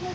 Hey!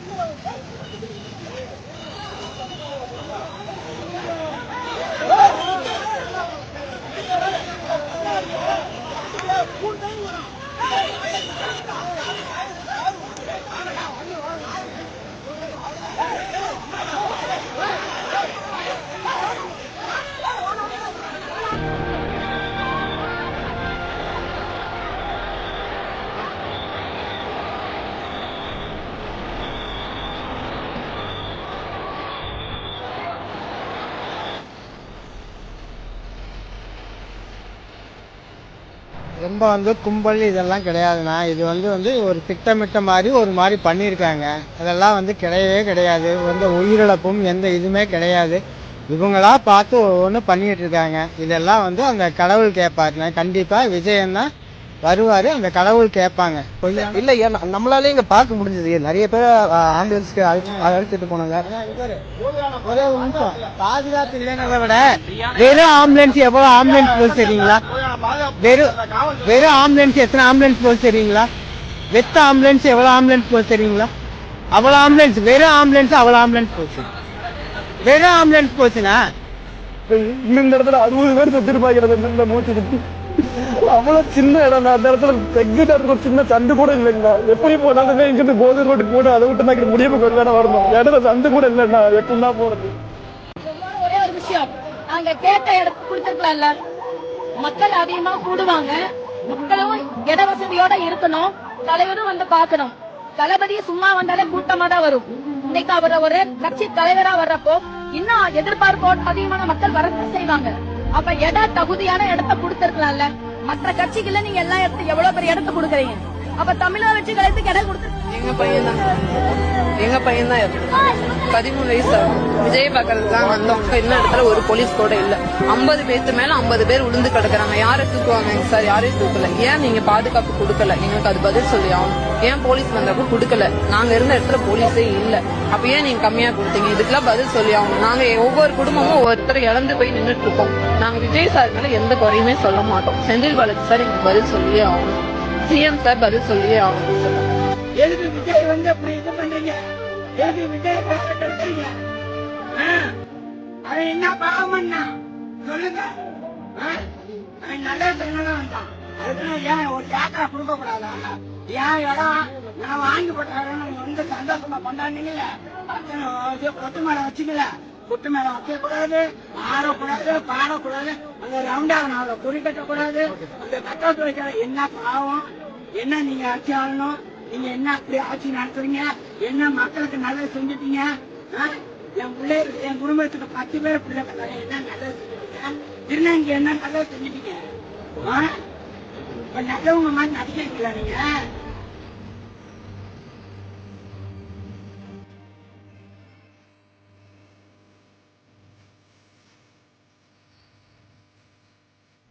ரொம்ப வந்து கும்பல் இதெல்லாம் கிடையாதுண்ணா. இது வந்து வந்து ஒரு திட்டமிட்ட மாதிரி ஒரு மாதிரி பண்ணியிருக்காங்க. அதெல்லாம் வந்து கிடையவே கிடையாது. எந்த உயிரிழப்பும் எந்த இதுவுமே கிடையாது. இவங்களா பார்த்து ஒவ்வொன்று பண்ணிட்டு இருக்காங்க இதெல்லாம் வந்து அந்த கடவுள் கேட்பாருண்ணா கண்டிப்பாக விஜயன் தான் வருவார். அந்த கடவுள் கேட்பாங்க. இல்ல ஏன் நம்மளாலே இங்க பார்க்க முடிஞ்சது. நிறைய பேர் ஆம்புலன்ஸ்க்கு அழைச்சிட்டு போனாங்க. பாதுகாப்பு இல்லைங்கிறத விட வெறும் ஆம்புலன்ஸ் எவ்வளவு ஆம்புலன்ஸ் தெரியுங்களா? வெறும் வெறும் ஆம்புலன்ஸ் எத்தனை ஆம்புலன்ஸ் போகுது தெரியுங்களா? வெத்த ஆம்புலன்ஸ் எவ்வளவு ஆம்புலன்ஸ் போகுது தெரியுங்களா? அவ்வளவு ஆம்புலன்ஸ் வெறும் ஆம்புலன்ஸ் அவ்வளவு ஆம்புலன்ஸ் போச்சு வெறும் ஆம்புலன்ஸ் போச்சுண்ணா இந்த இடத்துல அறுபது பேர் செத்துருப்பாங்க இந்த மூச்சு சுத்தி. அவ்வளவு சின்ன இடம் அந்த இடத்துல இருக்க ஒரு சின்ன சந்து கூட இல்லைங்களா? எப்படி போனாலுமே இங்கிருந்து கோவில் ரோட்டுக்கு போட்டு அதை விட்டு நான் முடிவு கொண்டு வேணா வரணும். இடத்துல சந்து கூட இல்லைண்ணா எப்படி தான் போறது ஒரே ஒரு விஷயம். நாங்க கேட்ட இடத்துக்கு கொடுத்துருக்கலாம்ல. மக்கள் அதிகமா கூடுவாங்க. மக்களும் இட வசதியோட இருக்கணும். தலைவரும் வந்து பார்க்கணும். தளபதி சும்மா வந்தாலே கூட்டமா தான் வரும். இன்னைக்கு அவர் ஒரு கட்சி தலைவரா வர்றப்போ இன்னும் எதிர்பார்ப்போட அதிகமான மக்கள் வரத்து செய்வாங்க. அப்ப இட தகுதியான இடத்த கொடுத்திருக்கலாம்ல. மற்ற கட்சிகள்ல நீங்க எல்லா இடத்துக்கு எவ்வளவு பெரிய இடத்த கொடுக்குறீங்க? அப்ப தமிழா வச்சு கழகத்துக்கு இடம் கொடுத்து எங்க பையன் தான் எங்க பையன் தான் பதிமூணு வயசு ஆகும். விஜய் பாக்குறதுக்கு தான் வந்தோம் இன்னும் இடத்துல ஒரு போலீஸ் கூட இல்ல. ஐம்பது பேத்து மேல ஐம்பது பேர் உளுந்து கிடக்குறாங்க. யாரை தூக்குவாங்க சார் யாரையும் தூக்கல. ஏன் நீங்க பாதுகாப்பு கொடுக்கல? எங்களுக்கு அது பதில் சொல்லி ஆகணும். ஏன் போலீஸ் வந்தப்ப கொடுக்கல? நாங்க இருந்த இடத்துல போலீஸே இல்ல. அப்ப ஏன் நீங்க கம்மியா கொடுத்தீங்க? இதுக்கெல்லாம் பதில் சொல்லி ஆகணும். நாங்க ஒவ்வொரு குடும்பமும் ஒவ்வொருத்தர் இழந்து போய் நின்றுட்டு இருக்கோம். நாங்க விஜய் சார் மேல எந்த குறையுமே சொல்ல மாட்டோம். செந்தில் பாலாஜி சார் எங்களுக்கு பதில் சொல்லியே ஆகணும். சிஎம் சார் பதில் சொல்லியே ஆகணும். எதுக்கு விஜய் வந்து அப்படி இது பண்றீங்க எதுக்கு விஜய் கஷ்டப்படுறீங்க அவன் என்ன பாவம் பண்ணா? சொல்லுங்க. ஆ? அவன் நல்ல பெண்ணதான் வந்தான் அதுக்குன்னு ஏன் ஒரு ஏக்கரை கொடுக்க கூடாதா ஏன் இடம் நான் வாங்கி போட்டாரன் வந்து சந்தோஷமா கொண்டாடுனீங்கல்ல? அத்தனை கொத்து மேல வச்சுக்கல. கொத்து மேல வைக்க கூடாது ஆடக்கூடாது பாடக்கூடாது. அந்த ரவுண்டாகணும் அவரை குறி கட்டக்கூடாது அந்த கட்டத்து வைக்கிற என்ன பாவம் என்ன நீங்க ஆட்சி ஆளணும் நீங்க என்ன அப்படி ஆட்சி நடத்துறீங்க என்ன மக்களுக்கு நல்லது செஞ்சுட்டீங்க ஆ? என் பிள்ளை என் குடும்பத்துக்கு பத்து பேர் பிள்ளை பிள்ளைங்க என்ன நல்லது செஞ்சுட்டீங்க திருநங்கை என்ன நல்லது செஞ்சுட்டீங்க ஆ? இப்ப நல்லவங்க மாதிரி நடிக்கிறீங்களா நீங்க